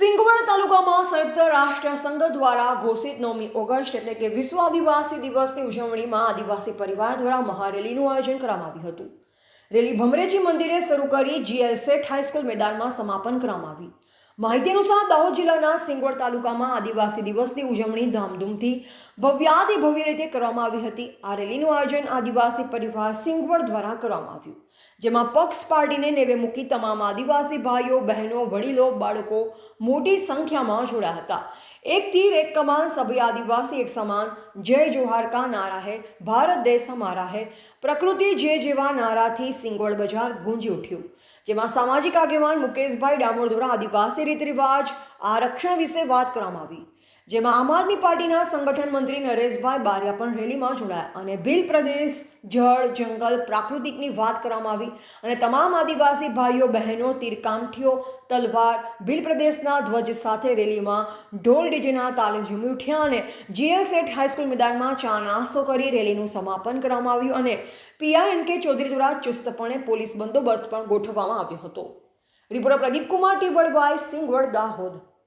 સિંગવડ તાલુકામાં સંયુક્ત રાષ્ટ્ર સંઘ દ્વારા ઘોષિત નવમી ઓગસ્ટ એટલે કે વિશ્વ આદિવાસી દિવસની ઉજવણીમાં આદિવાસી પરિવાર દ્વારા મહારેલીનું આયોજન કરવામાં આવ્યું હતું. રેલી ભમરેજી મંદિરે શરૂ કરી જીએલ સેઠ હાઈસ્કૂલ મેદાનમાં સમાપન કરવામાં આવી માહિતી અનુસાર દાહોદ જિલ્લાના સિંગવડ તાલુકામાં આદિવાસી દિવસની ઉજવણી ધામધૂમથી ભવ્યાતિ ભવ્ય રીતે કરવામાં આવી હતી. આ રેલીનું આયોજન આદિવાસી પરિવાર સિંગવડ દ્વારા કરવામાં આવ્યું. જેમાં પક્ષ પાર્ટીને નેવે મૂકી તમામ આદિવાસી ભાઈઓ, બહેનો, વડીલો, બાળકો મોટી સંખ્યામાં જોડાયા હતા. એક તીર, એક કમાન સભી આદિવાસી, એક સમાન. જય જોહાર કા નારા હે? ભારત દેશ હમારા હે. પ્રકૃતિ જે જેવા નારાથી સિંગોળ બજાર ગુંજી ઉઠ્યું. જેમાં સામાજિક આગેવાન મુકેશભાઈ ડામોર દ્વારા આદિવાસી રીત રિવાજ, આરક્ષણ વિશે વાત કરવામાં આવી. જેમાં આમ આદમી પાર્ટીના સંગઠન મંત્રી નરેશભાઈ બારિયા પણ રેલીમાં જોડાયા અને ભીલ પ્રદેશ, જળ, જંગલ, પ્રાકૃતિકની વાત કરવામાં આવી અને તમામ આદિવાસી ભાઈઓ, બહેનો, તીરકામઠીઓ, તલવાર ભીલ પ્રદેશના ધ્વજ સાથે રેલીમાં ઢોલ ડીજેના તાલે ઝૂમી ઉઠ્યા અને જીએસએટ હાઈસ્કૂલ મેદાનમાં ચા નાસ્તો કરી રેલીનું સમાપન કરવામાં આવ્યું અને પીઆઈએન કે ચૌધરી દ્વારા ચુસ્તપણે પોલીસ બંદોબસ્ત પણ ગોઠવવામાં આવ્યો હતો. રિપોર્ટર પ્રદીપ કુમાર ટી વડવાઈ સિંગવડ દાહોદ.